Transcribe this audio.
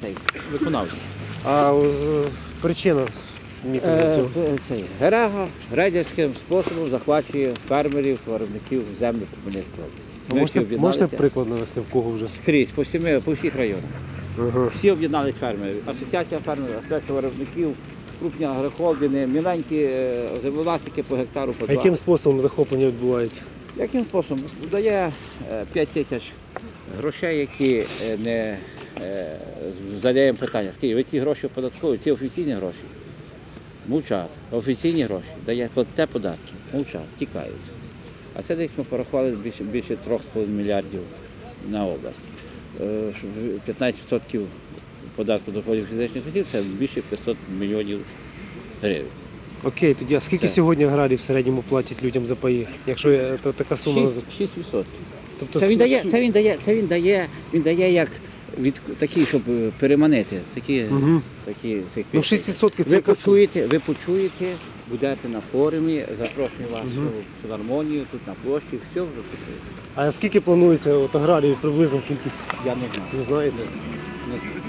цей виконавець. А з- причина мітингу Е, цього? е, цей Герега рейдерським способом захвачує фермерів, виробників землі по області. Ми всі можете, можете приклад навести, в кого вже? скрізь, по, всіми, по всіх районах. Ага. Всі об'єднались фермери. Асоціація фермерів, асоціація виробників, крупні агрохолдинги, міленькі е, землевласники по гектару по А два. яким способом захоплення відбувається? Яким способом? Дає 5 тисяч грошей, які е, не е, задаємо питання. Скажіть, ви ці гроші оподатковуєте, ці офіційні гроші? Мовчать. Офіційні гроші. Дає платите податки. Мовчать, тікають. А це десь ми порахували більше, більше 3,5 мільярдів на область. Е, що в 15% податку доходів фізичних осіб це більше 500 мільйонів гривень. Окей, тоді а скільки Так. сьогодні аграрії в середньому платять людям за паї? Якщо то така сума. 6%. 6%. Тобто Це він дає, це він дає, це він дає, він дає як від такі, щоб е, переманити, такі, Мгм. такі цих Ну 6% це Ви почуєте, ви почуєте, будете на форумі, запрошую вас Мгм. у філармонію, тут на площі, все вже почуєте. А скільки планується от аграрії приблизно кількість? Я не знаю. Не знаєте? Не знаю.